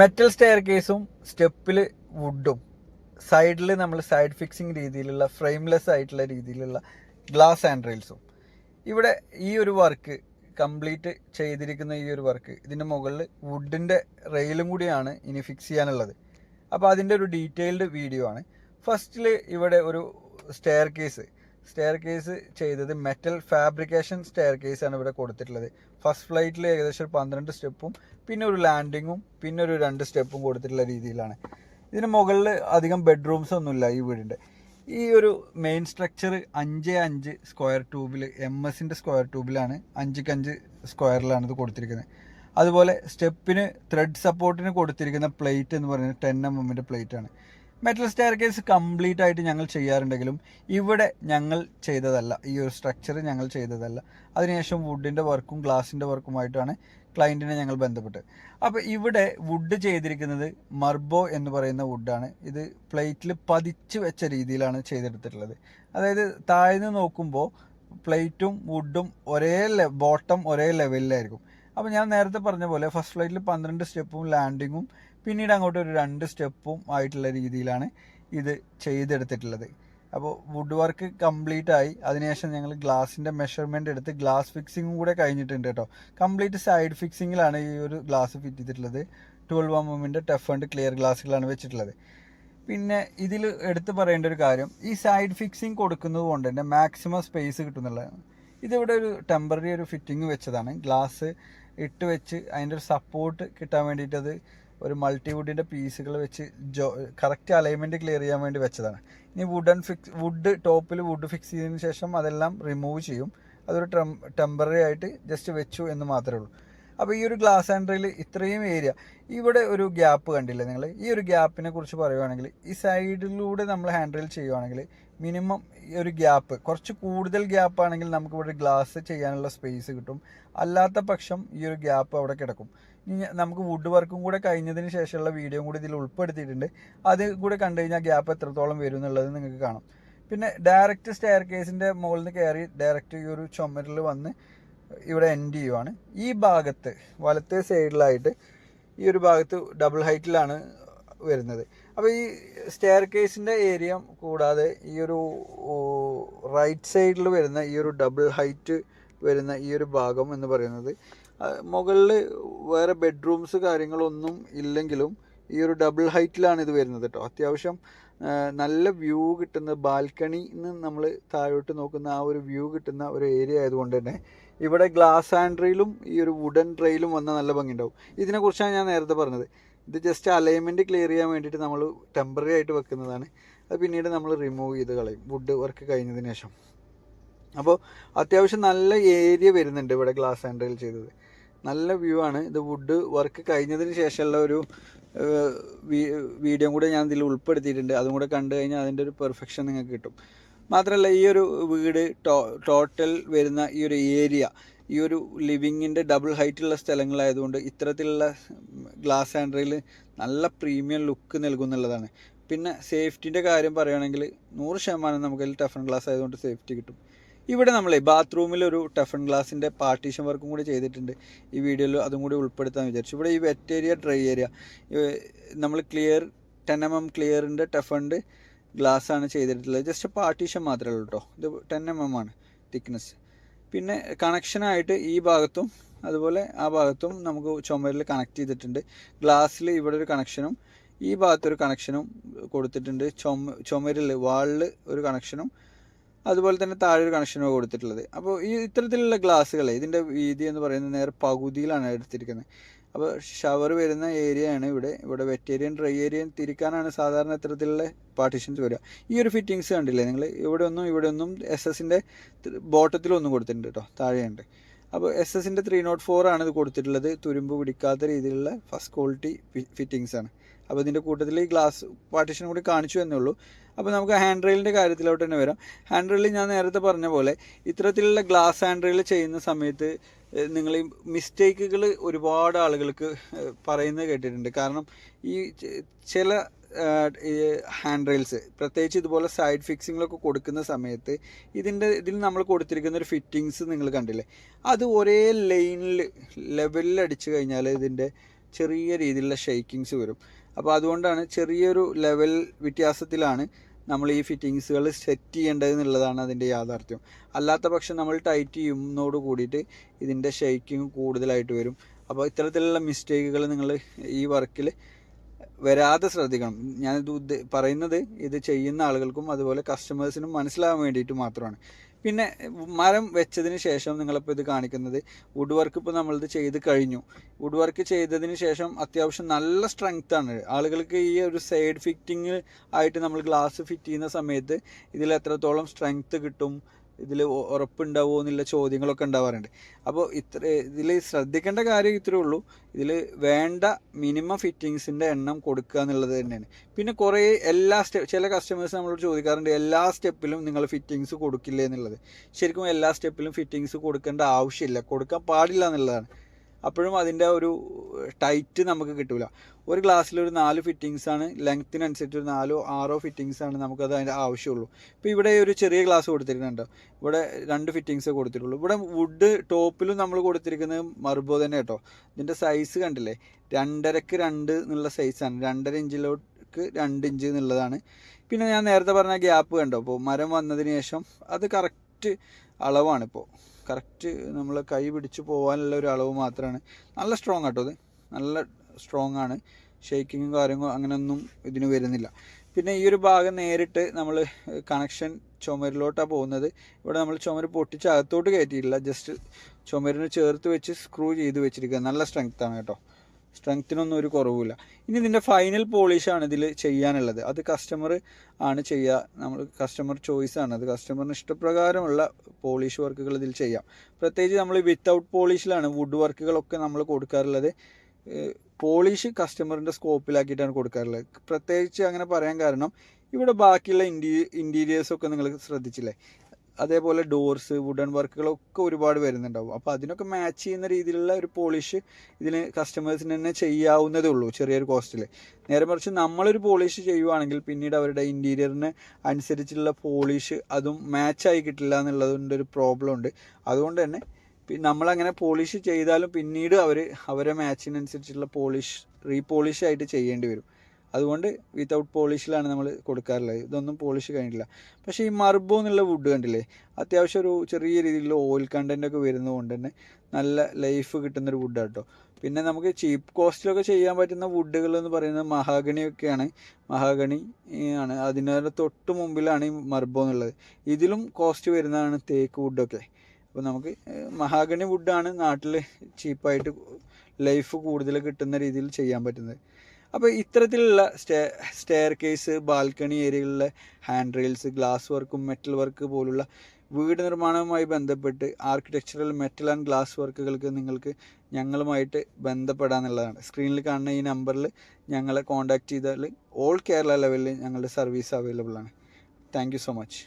Metal stair കേസും സ്റ്റെപ്പിൽ വുഡും സൈഡിൽ നമ്മൾ സൈഡ് ഫിക്സിങ് രീതിയിലുള്ള ഫ്രെയിംലെസ് ആയിട്ടുള്ള രീതിയിലുള്ള ഗ്ലാസ് ആൻഡ് റെയിൽസും ഇവിടെ ഈ ഒരു വർക്ക് കംപ്ലീറ്റ് ചെയ്തിരിക്കുന്ന ഈ ഒരു വർക്ക് ഇതിന്റെ മുകളിൽ വുഡിന്റെ റെയിലും കൂടിയാണ് ഇനി ഫിക്സ് ചെയ്യാനുള്ളത്. അപ്പോൾ അതിന്റെ ഒരു ഡീറ്റെയിൽഡ് വീഡിയോ ആണ്. ഫസ്റ്റിൽ ഇവിടെ ഒരു സ്റ്റെയർ കേസ് സ്റ്റെയർ കേസ് ചെയ്തത് മെറ്റൽ ഫാബ്രിക്കേഷൻ സ്റ്റെയർ ആണ് ഇവിടെ കൊടുത്തിട്ടുള്ളത്. ഫസ്റ്റ് ഫ്ലൈറ്റിൽ ഏകദേശം പന്ത്രണ്ട് സ്റ്റെപ്പും പിന്നെ ഒരു ലാൻഡിങ്ങും പിന്നെ ഒരു രണ്ട് സ്റ്റെപ്പും കൊടുത്തിട്ടുള്ള രീതിയിലാണ്. ഇതിന് മുകളിൽ അധികം ബെഡ്റൂംസ് ഒന്നുമില്ല ഈ വീടിന്റെ. ഈ ഒരു മെയിൻ സ്ട്രക്ചർ അഞ്ച് അഞ്ച് സ്ക്വയർ ട്യൂബിൽ എം എസിന്റെ സ്ക്വയർ ട്യൂബിലാണ് അഞ്ചിക്ക് അഞ്ച് സ്ക്വയറിലാണ് ഇത് കൊടുത്തിരിക്കുന്നത്. അതുപോലെ സ്റ്റെപ്പിന് ത്രെഡ് സപ്പോർട്ടിന് കൊടുത്തിരിക്കുന്ന പ്ലേറ്റ് എന്ന് പറയുന്നത് ടെൻ എം എമ്മിന്റെ പ്ലേറ്റാണ് മെറ്റൽ സ്റ്റെയർ കേസ് കംപ്ലീറ്റ് ആയിട്ട് ഞങ്ങൾ ചെയ്യാറുണ്ടെങ്കിലും ഇവിടെ ഞങ്ങൾ ചെയ്തതല്ല. ഈ ഒരു സ്ട്രക്ചർ ഞങ്ങൾ ചെയ്തതല്ല. അതിനുശേഷം വുഡിന്റെ വർക്കും ഗ്ലാസിന്റെ വർക്കുമായിട്ടാണ് ക്ലയന്റിനെ ഞങ്ങൾ ബന്ധപ്പെട്ട്. അപ്പോൾ ഇവിടെ വുഡ് ചെയ്തിരിക്കുന്നത് മർബോ എന്ന് പറയുന്ന വുഡാണ് ഇത് പ്ലേറ്റിൽ പതിച്ച് വെച്ച രീതിയിലാണ് ചെയ്തെടുത്തിട്ടുള്ളത്. അതായത് താഴ്ന്ന് നോക്കുമ്പോൾ പ്ലേറ്റും വുഡും ഒരേ ബോട്ടം ഒരേ ലെവലിലായിരിക്കും അപ്പോൾ ഞാൻ നേരത്തെ പറഞ്ഞ പോലെ ഫസ്റ്റ് ഫ്ലൈറ്റിൽ പന്ത്രണ്ട് സ്റ്റെപ്പും ലാൻഡിങ്ങും പിന്നീട് അങ്ങോട്ട് ഒരു രണ്ട് സ്റ്റെപ്പും ആയിട്ടുള്ള രീതിയിലാണ് ഇത് ചെയ്തെടുത്തിട്ടുള്ളത്. അപ്പോൾ വുഡ് വർക്ക് കംപ്ലീറ്റ് ആയി. അതിനുശേഷം ഞങ്ങൾ ഗ്ലാസിന്റെ മെഷർമെന്റ് എടുത്ത് ഗ്ലാസ് ഫിക്സിങ്ങും കൂടെ കഴിഞ്ഞിട്ടുണ്ട് കേട്ടോ. കംപ്ലീറ്റ് സൈഡ് ഫിക്സിങ്ങിലാണ് ഈ ഒരു ഗ്ലാസ് ഫിറ്റ് ചെയ്തിട്ടുള്ളത്. Twelve M tough and clear ഗ്ലാസ്സുകളാണ് വെച്ചിട്ടുള്ളത്. പിന്നെ ഇതിൽ എടുത്തു പറയേണ്ട ഒരു കാര്യം ഈ സൈഡ് ഫിക്സിങ് കൊടുക്കുന്നത് കൊണ്ട് തന്നെ മാക്സിമം സ്പേസ് കിട്ടുന്നുള്ളതാണ്. ഇതിവിടെ ഒരു ടെമ്പററി ഒരു ഫിറ്റിംഗ് വെച്ചതാണ്. ഗ്ലാസ് ഇട്ട് വെച്ച് അതിന്റെ ഒരു സപ്പോർട്ട് കിട്ടാൻ വേണ്ടിയിട്ട് അത് ഒരു മൾട്ടിവുഡിന്റെ പീസുകൾ വെച്ച് ജോ കറക്റ്റ് അലൈൻമെന്റ് ക്ലിയർ ചെയ്യാൻ വേണ്ടി വെച്ചതാണ്. ഇനി വുഡൻ ഫിക്സ് വുഡ് ടോപ്പിൽ വുഡ് ഫിക്സ് ചെയ്തതിന് ശേഷം അതെല്ലാം റിമൂവ് ചെയ്യും. അതൊരു ടെം ടെമ്പററി ആയിട്ട് ജസ്റ്റ് വെച്ചു എന്ന് മാത്രമേ ഉള്ളൂ. അപ്പോൾ ഈ ഒരു ഗ്ലാസ് ആൻഡ്രയിൽ ഇത്രയും ഏരിയ ഇവിടെ ഒരു ഗ്യാപ്പ് കണ്ടില്ലേ നിങ്ങൾ ഈ ഒരു ഗ്യാപ്പിനെ കുറിച്ച് പറയുവാണെങ്കിൽ ഈ സൈഡിലൂടെ നമ്മൾ ഹാൻഡിൽ ചെയ്യുവാണെങ്കിൽ മിനിമം ഒരു ഗ്യാപ്പ് കുറച്ച് കൂടുതൽ ഗ്യാപ്പ് ആണെങ്കിൽ നമുക്ക് ഇവിടെ ഗ്ലാസ് ചെയ്യാനുള്ള സ്പേസ് കിട്ടും. അല്ലാത്ത പക്ഷം ഈ ഒരു ഗ്യാപ്പ് അവിടെ കിടക്കും. നമുക്ക് വുഡ് വർക്കും കൂടെ കഴിഞ്ഞതിന് ശേഷമുള്ള വീഡിയോ കൂടി ഇതിൽ ഉൾപ്പെടുത്തിയിട്ടുണ്ട്. അത് കൂടെ കണ്ടു കഴിഞ്ഞാൽ ഗ്യാപ്പ് എത്രത്തോളം വരും എന്നുള്ളത് നിങ്ങൾക്ക് കാണാം. പിന്നെ ഡയറക്റ്റ് സ്റ്റെയർ കേസിന്റെ മുകളിൽ നിന്ന് കയറി ഡയറക്റ്റ് ഈ ഒരു ചുമരിൽ വന്ന് ഇവിടെ എൻഡ് ചെയ്യുവാണ്. ഈ ഭാഗത്ത് വലത്തെ സൈഡിലായിട്ട് ഈ ഒരു ഭാഗത്ത് ഡബിൾ ഹൈറ്റിലാണ് വരുന്നത്. അപ്പോൾ ഈ സ്റ്റെയർ കേസിന്റെ ഏരിയ കൂടാതെ ഈ ഒരു റൈറ്റ് സൈഡിൽ വരുന്ന ഈ ഒരു ഡബിൾ ഹൈറ്റ് വരുന്ന ഈ ഒരു ഭാഗം എന്ന് പറയുന്നത് മുകളിൽ വേറെ ബെഡ്റൂംസ് കാര്യങ്ങളൊന്നും ഇല്ലെങ്കിലും ഈ ഒരു ഡബിൾ ഹൈറ്റിലാണ് ഇത് വരുന്നത് കേട്ടോ അത്യാവശ്യം നല്ല വ്യൂ കിട്ടുന്ന ബാൽക്കണിന്ന് നമ്മൾ താഴോട്ട് നോക്കുന്ന ആ ഒരു വ്യൂ കിട്ടുന്ന ഒരു ഏരിയ ആയതുകൊണ്ട് തന്നെ ഇവിടെ ഗ്ലാസ് ആൻഡ് റെയിലും ഈ ഒരു വുഡൻ ട്രെയിലും വന്ന നല്ല ഭംഗി ഉണ്ടാവും ഇതിനെക്കുറിച്ചാണ് ഞാൻ നേരത്തെ പറഞ്ഞത്. ഇത് ജസ്റ്റ് അലൈൻമെന്റ് ക്ലിയർ ചെയ്യാൻ വേണ്ടിയിട്ട് നമ്മൾ ടെമ്പററി ആയിട്ട് വെക്കുന്നതാണ്. അത് പിന്നീട് നമ്മൾ റിമൂവ് ചെയ്ത് കളയും. വുഡ് വർക്ക് കഴിഞ്ഞതിന് ശേഷം. അപ്പോൾ അത്യാവശ്യം നല്ല ഏരിയ വരുന്നുണ്ട് ഇവിടെ ഗ്ലാസ് ആൻഡ് റെയിൽ ചെയ്തത്. നല്ല വ്യൂ ആണ്. ഇത് വുഡ് വർക്ക് കഴിഞ്ഞതിന് ശേഷമുള്ള ഒരു വീഡിയോ കൂടെ ഞാൻ ഇതിൽ ഉൾപ്പെടുത്തിയിട്ടുണ്ട്. അതും കൂടെ കണ്ടു കഴിഞ്ഞാൽ അതിന്റെ ഒരു പെർഫെക്ഷൻ നിങ്ങൾക്ക് കിട്ടും. മാത്രമല്ല ഈ ഒരു വീട് ടോട്ടൽ വരുന്ന ഈ ഒരു ഏരിയ ഈ ഒരു ലിവിങ്ങിന്റെ ഡബിൾ ഹൈറ്റുള്ള സ്ഥലങ്ങളായതുകൊണ്ട് ഇത്തരത്തിലുള്ള ഗ്ലാസ് ആൻഡ്രയിൽ നല്ല പ്രീമിയം ലുക്ക് നൽകുന്നുള്ളതാണ്. പിന്നെ സേഫ്റ്റിന്റെ കാര്യം പറയുകയാണെങ്കിൽ നൂറ് ശതമാനം നമുക്കതിൽ ടഫൺ ഗ്ലാസ് ആയതുകൊണ്ട് സേഫ്റ്റി കിട്ടും. ഇവിടെ നമ്മളെ ബാത്റൂമിൽ ഒരു ടഫൺ ഗ്ലാസിന്റെ പാർട്ടീഷൻ വർക്കും കൂടി ചെയ്തിട്ടുണ്ട്. ഈ വീഡിയോയിൽ അതും കൂടി ഉൾപ്പെടുത്താൻ വിചാരിച്ചു. ഇവിടെ ഈ വെറ്റ് ഏരിയ ഡ്രൈ ഏരിയ നമ്മൾ ക്ലിയർ ടെൻ എം എം ക്ലിയറിന്റെ ടഫണ്ട് ഗ്ലാസ് ആണ് ചെയ്തിട്ടുള്ളത്. ജസ്റ്റ് പാർട്ടീഷൻ മാത്രമേ ഉള്ളൂ കേട്ടോ ഇത് ടെൻ എം എം ആണ് തിക്നെസ് പിന്നെ കണക്ഷനായിട്ട് ഈ ഭാഗത്തും അതുപോലെ ആ ഭാഗത്തും നമുക്ക് ചുമരിൽ കണക്ട് ചെയ്തിട്ടുണ്ട്. ഗ്ലാസ്സിൽ ഇവിടെ ഒരു കണക്ഷനും ഈ ഭാഗത്തൊരു കണക്ഷനും കൊടുത്തിട്ടുണ്ട്. ചുമ ചുമരിൽ വാളിൽ ഒരു കണക്ഷനും അതുപോലെ തന്നെ താഴെ ഒരു കണക്ഷനും കൊടുത്തിട്ടുള്ളത്. അപ്പോൾ ഈ ഇത്തരത്തിലുള്ള ഗ്ലാസ്സുകൾ ഇതിന്റെ വീതി എന്ന് പറയുന്നത് നേരെ പകുതിയിലാണ് എടുത്തിരിക്കുന്നത്. അപ്പോൾ ഷവർ വരുന്ന ഏരിയയാണ് ഇവിടെ. ഇവിടെ വെറ്റ് ഏരിയ ഡ്രൈ ഏരിയ തിരിക്കാനാണ് സാധാരണ ഇത്തരത്തിലുള്ള പാർട്ടീഷൻസ് വരിക. ഈ ഒരു ഫിറ്റിങ്സ് കണ്ടില്ലേ നിങ്ങൾ ഇവിടെ ഒന്നും ഇവിടെ ഒന്നും എസ് എസിന്റെ ബോട്ടത്തിലൊന്നും കൊടുത്തിട്ടുണ്ട് കേട്ടോ താഴെയുണ്ട്. അപ്പോൾ എസ് എസിന്റെ ത്രീ നോട്ട് ഫോർ ആണ് ഇത് കൊടുത്തിട്ടുള്ളത്. തുരുമ്പ് പിടിക്കാത്ത രീതിയിലുള്ള ഫസ്റ്റ് ക്വാളിറ്റി ഫിറ്റിങ്സ് ആണ്. അപ്പോൾ ഇതിന്റെ കൂട്ടത്തിൽ ഈ ഗ്ലാസ് പാർട്ടീഷൻ കൂടി കാണിച്ചു എന്നേ ഉള്ളൂ. അപ്പോൾ നമുക്ക് ഹാൻഡ് റെയിലിന്റെ കാര്യത്തിലോട്ട് തന്നെ വരാം. ഹാൻഡ് റെയിൽ ഞാൻ നേരത്തെ പറഞ്ഞ പോലെ ഇത്തരത്തിലുള്ള ഗ്ലാസ് ഹാൻഡ് റെയിൽ ചെയ്യുന്ന സമയത്ത് നിങ്ങൾ ഈ മിസ്റ്റേക്കുകൾ ഒരുപാട് ആളുകൾക്ക് പറയുന്നത് കേട്ടിട്ടുണ്ട്. കാരണം ഈ ചില ഹാൻഡ് റെയിൽസ് പ്രത്യേകിച്ച് ഇതുപോലെ സൈഡ് ഫിക്സിങ്ങിലൊക്കെ കൊടുക്കുന്ന സമയത്ത് ഇതിന്റെ ഇതിൽ നമ്മൾ കൊടുത്തിരിക്കുന്ന ഒരു ഫിറ്റിങ്സ് നിങ്ങൾ കണ്ടില്ലേ? അത് ഒരേ ലൈനിൽ ലെവലിൽ അടിച്ചു കഴിഞ്ഞാൽ ഇതിന്റെ ചെറിയ രീതിയിലുള്ള ഷെയ്ക്കിങ്സ് വരും. അപ്പോൾ അതുകൊണ്ടാണ് ചെറിയൊരു ലെവൽ വ്യത്യാസത്തിലാണ് നമ്മൾ ഈ ഫിറ്റിങ്സുകൾ സെറ്റ് ചെയ്യേണ്ടത് എന്നുള്ളതാണ് അതിന്റെ യാഥാർത്ഥ്യം. അല്ലാത്ത പക്ഷം നമ്മൾ ടൈറ്റ് ചെയ്യുന്നതോട് കൂടിയിട്ട് ഇതിന്റെ ഷെയ്ക്കിങ് കൂടുതലായിട്ട് വരും. അപ്പോൾ ഇത്തരത്തിലുള്ള മിസ്റ്റേക്കുകൾ നിങ്ങൾ ഈ വർക്കിൽ വരാതെ ശ്രദ്ധിക്കണം. ഞാനിത് പറയുന്നത് ഇത് ചെയ്യുന്ന ആളുകൾക്കും അതുപോലെ കസ്റ്റമേഴ്സിനും മനസ്സിലാകാൻ വേണ്ടിയിട്ട് മാത്രമാണ്. പിന്നെ മരം വെച്ചതിന് ശേഷം നിങ്ങളിപ്പോൾ ഇത് കാണിക്കുന്നത്. വുഡ് വർക്ക് ഇപ്പോൾ നമ്മളിത് ചെയ്ത് കഴിഞ്ഞു. വുഡ് വർക്ക് ചെയ്തതിന് ശേഷം അത്യാവശ്യം നല്ല സ്ട്രെങ്ത് ആണ്. ആളുകൾക്ക് ഈ ഒരു സൈഡ് ഫിറ്റിംഗ് ആയിട്ട് നമ്മൾ ഗ്ലാസ് ഫിറ്റ് ചെയ്യുന്ന സമയത്ത് ഇതിൽ എത്രത്തോളം സ്ട്രെങ്ത് കിട്ടും ഇതിൽ ഉറപ്പുണ്ടാവുമോ എന്നുള്ള ചോദ്യങ്ങളൊക്കെ ഉണ്ടാവാറുണ്ട്. അപ്പോൾ ഇത്ര ഇതിൽ ശ്രദ്ധിക്കേണ്ട കാര്യം ഇത്രേ ഉള്ളൂ. ഇതിൽ വേണ്ട മിനിമം ഫിറ്റിങ്സിന്റെ എണ്ണം കൊടുക്കുക എന്നുള്ളത് തന്നെയാണ്. പിന്നെ കുറേ എല്ലാ സ്റ്റെപ്പ് ചില കസ്റ്റമേഴ്സ് നമ്മളോട് ചോദിക്കാറുണ്ട് എല്ലാ സ്റ്റെപ്പിലും നിങ്ങൾ ഫിറ്റിങ്സ് കൊടുക്കില്ലേ എന്നുള്ളത്. ശരിക്കും എല്ലാ സ്റ്റെപ്പിലും ഫിറ്റിങ്സ് കൊടുക്കേണ്ട ആവശ്യമില്ല. കൊടുക്കാൻ പാടില്ല എന്നുള്ളതാണ്. അപ്പോഴും അതിന്റെ ഒരു ടൈറ്റ് നമുക്ക് കിട്ടില്ല ഒരു ഗ്ലാസ്സിൽ ഒരു നാല് ഫിറ്റിങ്സ് ആണ് ലെങ്ത്തിനനുസരിച്ച് ഒരു നാലോ ആറോ ഫിറ്റിങ്സ് ആണ് നമുക്കത് അതിന്റെ ആവശ്യമുള്ളൂ. ഇപ്പോൾ ഇവിടെ ഒരു ചെറിയ ഗ്ലാസ് കൊടുത്തിരിക്കുന്നുണ്ട്. ഇവിടെ രണ്ട് ഫിറ്റിങ്സ് കൊടുത്തിട്ടുള്ളൂ. ഇവിടെ വുഡ് ടോപ്പിലും നമ്മൾ കൊടുത്തിരിക്കുന്നത് മർബോ തന്നെ കേട്ടോ. ഇതിന്റെ സൈസ് കണ്ടില്ലേ? രണ്ടരക്ക് രണ്ട് എന്നുള്ള സൈസാണ് രണ്ടര ഇഞ്ചിലോട്ട് രണ്ട് ഇഞ്ച് എന്നുള്ളതാണ്. പിന്നെ ഞാൻ നേരത്തെ പറഞ്ഞ ഗ്യാപ്പ് കണ്ടോ? അപ്പോൾ മരം വന്നതിന് ശേഷം അത് കറക്റ്റ് അളവാണ് ഇപ്പോൾ കറക്റ്റ് നമ്മൾ കൈ പിടിച്ച് പോകാനുള്ള ഒരു അളവ് മാത്രമാണ് നല്ല സ്ട്രോങ് ആട്ടോ ഇത്. നല്ല സ്ട്രോങ് ആണ്. ഷേക്കിങ്ങും കാര്യങ്ങളും അങ്ങനെയൊന്നും ഇതിന് വരുന്നില്ല. പിന്നെ ഈ ഒരു ഭാഗം നേരിട്ട് നമ്മൾ കണക്ഷൻ ചുമരിലോട്ടാണ് പോകുന്നത്. ഇവിടെ നമ്മൾ ചുമര് പൊട്ടിച്ച് അകത്തോട്ട് കയറ്റിയിട്ടില്ല. ജസ്റ്റ് ചുമരിന് ചേർത്ത് വെച്ച് സ്ക്രൂ ചെയ്ത് വെച്ചിരിക്കുക നല്ല സ്ട്രെങ്ത്താണ് കേട്ടോ. സ്ട്രെങ്ത്തിനൊന്നും ഒരു കുറവുമില്ല. ഇനി ഇതിന്റെ ഫൈനൽ പോളിഷാണ് ഇതിൽ ചെയ്യാനുള്ളത്. അത് കസ്റ്റമർ ആണ് ചെയ്യുക നമ്മൾ കസ്റ്റമർ ചോയ്സ് ആണ്. അത് കസ്റ്റമറിന് ഇഷ്ടപ്രകാരമുള്ള പോളിഷ് വർക്കുകൾ ഇതിൽ ചെയ്യാം. പ്രത്യേകിച്ച് നമ്മൾ വിത്തൗട്ട് പോളിഷിലാണ് വുഡ് വർക്കുകളൊക്കെ നമ്മൾ കൊടുക്കാറുള്ളത്. പോളിഷ് കസ്റ്റമറിന്റെ സ്കോപ്പിലാക്കിയിട്ടാണ് കൊടുക്കാറുള്ളത്. പ്രത്യേകിച്ച് അങ്ങനെ പറയാൻ കാരണം ഇവിടെ ബാക്കിയുള്ള ഇന്റീ ഇന്റീരിയേഴ്സൊക്കെ നിങ്ങൾ ശ്രദ്ധിച്ചില്ലേ? അതേപോലെ ഡോർസ് വുഡൻ വർക്കുകളൊക്കെ ഒരുപാട് വരുന്നുണ്ടാവും. അപ്പോൾ അതിനൊക്കെ മാച്ച് ചെയ്യുന്ന രീതിയിലുള്ള ഒരു പോളിഷ് ഇതിന് കസ്റ്റമേഴ്സിന് തന്നെ ചെയ്യാവുന്നതേ ഉള്ളൂ ചെറിയൊരു കോസ്റ്റിൽ നേരെ മറിച്ച് നമ്മളൊരു പോളിഷ് ചെയ്യുവാണെങ്കിൽ പിന്നീട് അവരുടെ ഇന്റീരിയറിന് അനുസരിച്ചുള്ള പോളിഷ് അതും മാച്ചായി കിട്ടില്ല എന്നുള്ളതിന്റെ ഒരു പ്രോബ്ലം ഉണ്ട്. അതുകൊണ്ട് തന്നെ നമ്മളങ്ങനെ പോളിഷ് ചെയ്താലും പിന്നീട് അവർ അവരെ മാച്ചിനനുസരിച്ചുള്ള പോളിഷ് റീപോളിഷ് ആയിട്ട് ചെയ്യേണ്ടി വരും. അതുകൊണ്ട് വിത്തൗട്ട് പോളിഷിലാണ് നമ്മൾ കൊടുക്കാറുള്ളത്. ഇതൊന്നും പോളിഷ് കഴിഞ്ഞിട്ടില്ല. പക്ഷേ ഈ മർബോ എന്നുള്ള വുഡ് കണ്ടില്ലേ? അത്യാവശ്യം ഒരു ചെറിയ രീതിയിലുള്ള ഓയിൽ കണ്ടന്റ് ഒക്കെ വരുന്നതുകൊണ്ട് തന്നെ നല്ല ലൈഫ് കിട്ടുന്നൊരു വുഡാണ് കേട്ടോ പിന്നെ നമുക്ക് ചീപ്പ് കോസ്റ്റിലൊക്കെ ചെയ്യാൻ പറ്റുന്ന വുഡുകൾ എന്ന് പറയുന്നത് മഹാഗണിയൊക്കെയാണ് മഹാഗണി ആണ്. അതിന് തൊട്ട് മുമ്പിലാണ് ഈ മർബോ എന്നുള്ളത്. ഇതിലും കോസ്റ്റ് വരുന്നതാണ് തേക്ക് വുഡൊക്കെ അപ്പോൾ നമുക്ക് മഹാഗണി വുഡാണ് നാട്ടിൽ ചീപ്പായിട്ട് ലൈഫ് കൂടുതൽ കിട്ടുന്ന രീതിയിൽ ചെയ്യാൻ പറ്റുന്നത്. അപ്പോൾ ഇത്തരത്തിലുള്ള സ്റ്റേ സ്റ്റെയർ കേസ് ബാൽക്കണി ഏരിയകളിലെ ഹാൻഡ് റെയിൽസ് ഗ്ലാസ് വർക്കും മെറ്റൽ വർക്ക് പോലുള്ള വീട് നിർമ്മാണവുമായി ബന്ധപ്പെട്ട് ആർക്കിടെക്ചറൽ മെറ്റൽ ആൻഡ് ഗ്ലാസ് വർക്കുകൾക്ക് നിങ്ങൾക്ക് ഞങ്ങളുമായിട്ട് ബന്ധപ്പെടാന്നുള്ളതാണ് സ്ക്രീനിൽ കാണുന്ന ഈ നമ്പറിൽ ഞങ്ങളെ കോൺടാക്റ്റ് ചെയ്താൽ ഓൾ കേരള ലെവലിൽ ഞങ്ങളുടെ സർവീസ് അവൈലബിൾ ആണ്. Thank so much